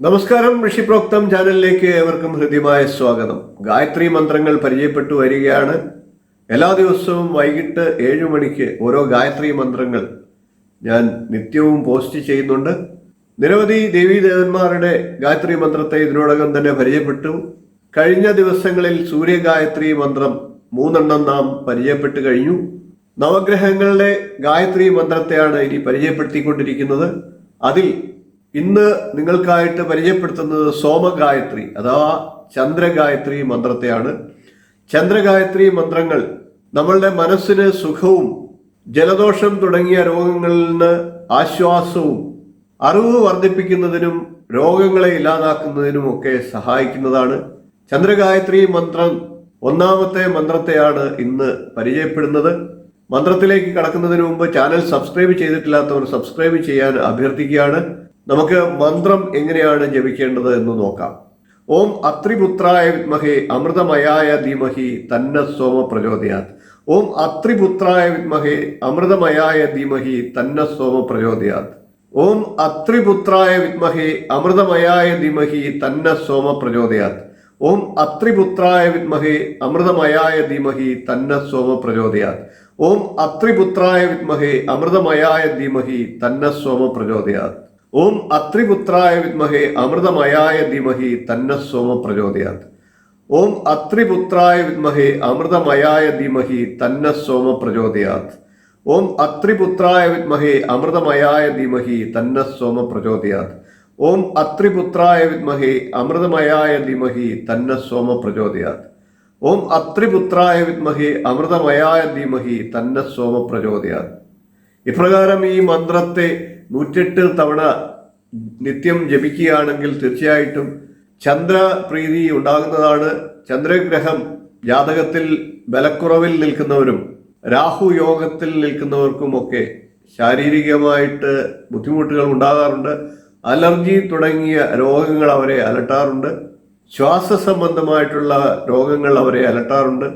നമസ്കാരം ഋഷിപ്രോക്തം ചാനലിലേക്ക് ഏവർക്കും ഹൃദ്യമായ സ്വാഗതം. ഗായത്രി മന്ത്രങ്ങൾ പരിചയപ്പെട്ടു വരികയാണ്. എല്ലാ ദിവസവും വൈകിട്ട് ഏഴു മണിക്ക് ഓരോ ഗായത്രി മന്ത്രങ്ങൾ ഞാൻ നിത്യവും പോസ്റ്റ് ചെയ്യുന്നുണ്ട്. നിരവധി ദേവീദേവന്മാരുടെ ഗായത്രി മന്ത്രത്തെ ഇതിനോടകം തന്നെ പരിചയപ്പെട്ടു. കഴിഞ്ഞ ദിവസങ്ങളിൽ സൂര്യഗായത്രി മന്ത്രം മൂന്നെണ്ണം നാം പരിചയപ്പെട്ടു കഴിഞ്ഞു. നവഗ്രഹങ്ങളുടെ ഗായത്രി മന്ത്രത്തെയാണ് ഇനി പരിചയപ്പെടുത്തിക്കൊണ്ടിരിക്കുന്നത്. അതിൽ ഇന്ന് നിങ്ങൾക്കായിട്ട് പരിചയപ്പെടുത്തുന്നത് സോമഗായത്രി അഥവാ ചന്ദ്രഗായത്രി മന്ത്രത്തെയാണ്. ചന്ദ്രഗായത്രി മന്ത്രങ്ങൾ നമ്മളുടെ മനസ്സിന് സുഖവും ജലദോഷം തുടങ്ങിയ രോഗങ്ങളിൽ നിന്ന് ആശ്വാസവും അറിവ് വർദ്ധിപ്പിക്കുന്നതിനും രോഗങ്ങളെ ഇല്ലാതാക്കുന്നതിനും ഒക്കെ സഹായിക്കുന്നതാണ്. ചന്ദ്രഗായത്രി മന്ത്രം ഒന്നാമത്തെ മന്ത്രത്തെയാണ് ഇന്ന് പരിചയപ്പെടുന്നത്. മന്ത്രത്തിലേക്ക് കടക്കുന്നതിന് മുമ്പ് ചാനൽ സബ്സ്ക്രൈബ് ചെയ്തിട്ടില്ലാത്തവർ സബ്സ്ക്രൈബ് ചെയ്യാൻ അഭ്യർത്ഥിക്കുകയാണ്. നമുക്ക് മന്ത്രം എങ്ങനെയാണ് ജപിക്കേണ്ടത് എന്ന് നോക്കാം. ഓം അത്രിപുത്രായ വിത്മഹേ അമൃതമയായ ധീമഹി തന്ന സോമ പ്രചോദയാത് ഓം അത്രിപുത്രായ വിത്മഹേ അമൃതമയായ ധീമഹി തന്ന സോമ പ്രചോദയാത് ഓം അത്രിപുത്രായ വിത്മഹേ അമൃതമയായ ധീമഹി തന്ന സോമ പ്രചോദയാത് ഓം അത്രിപുത്രായ വിത്മഹേ അമൃതമയായ ധീമഹി തന്ന സോമ പ്രചോദയാത് ഓം അത്രിപുത്രായ വിത്മഹേ അമൃതമയായ ധീമഹി തന്ന സോമ പ്രചോദയാത് ഓം അത്രിപുത്രായ വിദ്മഹേ അമൃതമയായ ധീമഹി തന്ന സോമ പ്രചോദയാത്. ഓം അത്രിപുത്രായ വിദ്മഹേ അമൃതമയായ ധീമഹി തന്ന സോമ പ്രചോദയാത്. ഓം അത്രിപുത്രായ വിദ്മഹേ അമൃതമയായ ധീമഹി തന്ന സോമ പ്രചോദയാത്. ഓം അത്രിപുത്രായ വിദ്മഹേ അമൃതമയായ ധീമഹി തന്ന സോമ പ്രചോദയാത്. ഓം അത്രിപുത്രായ വിദ്മഹേ അമൃതമയായ ധീമഹി തന്ന സോമ പ്രചോദയാത്. ഇപ്രകാരം ഈ മന്ത്രത്തെ നൂറ്റെട്ട് തവണ നിത്യം ജപിക്കുകയാണെങ്കിൽ തീർച്ചയായിട്ടും ചന്ദ്രപ്രീതി ഉണ്ടാകുന്നതാണ്. ചന്ദ്രഗ്രഹം ജാതകത്തിൽ ബലക്കുറവിൽ നിൽക്കുന്നവരും രാഹു യോഗത്തിൽ നിൽക്കുന്നവർക്കുമൊക്കെ ശാരീരികമായിട്ട് ബുദ്ധിമുട്ടുകൾ ഉണ്ടാകാറുണ്ട്. അലർജി തുടങ്ങിയ രോഗങ്ങൾ അവരെ അലട്ടാറുണ്ട്. ശ്വാസ സംബന്ധമായിട്ടുള്ള രോഗങ്ങൾ അവരെ അലട്ടാറുണ്ട്.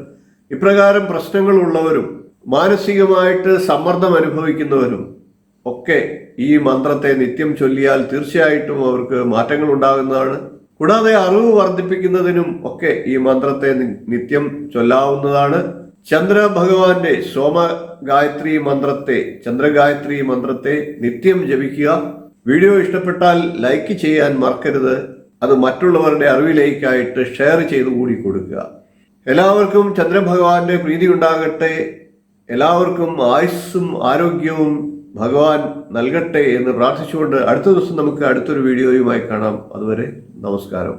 ഇപ്രകാരം പ്രശ്നങ്ങളുള്ളവരും മാനസികമായിട്ട് സമ്മർദ്ദം അനുഭവിക്കുന്നവരും ഒക്കെ ഈ മന്ത്രത്തെ നിത്യം ചൊല്ലിയാൽ തീർച്ചയായിട്ടും അവർക്ക് മാറ്റങ്ങൾ ഉണ്ടാകുന്നതാണ് കൂടാതെ അറിവ് വർദ്ധിപ്പിക്കുന്നതിനും ഒക്കെ ഈ മന്ത്രത്തെ നിത്യം ചൊല്ലാവുന്നതാണ്. ചന്ദ്ര ഭഗവാന്റെ സോമ ഗായത്രി മന്ത്രത്തെ ചന്ദ്രഗായത്രി മന്ത്രത്തെ നിത്യം ജപിക്കുക. വീഡിയോ ഇഷ്ടപ്പെട്ടാൽ ലൈക്ക് ചെയ്യാൻ മറക്കരുത്. അത് മറ്റുള്ളവരുടെ അറിവിലേക്കായിട്ട് ഷെയർ ചെയ്തു കൂടി കൊടുക്കുക. എല്ലാവർക്കും ചന്ദ്രഭഗവാന്റെ പ്രീതി ഉണ്ടാകട്ടെ. എല്ലാവർക്കും ആയുസ്സും ആരോഗ്യവും ഭഗവാൻ നൽകട്ടെ എന്ന് പ്രാർത്ഥിച്ചുകൊണ്ട് അടുത്ത ദിവസം നമുക്ക് അടുത്തൊരു വീഡിയോയുമായി കാണാം. അതുവരെ നമസ്കാരം.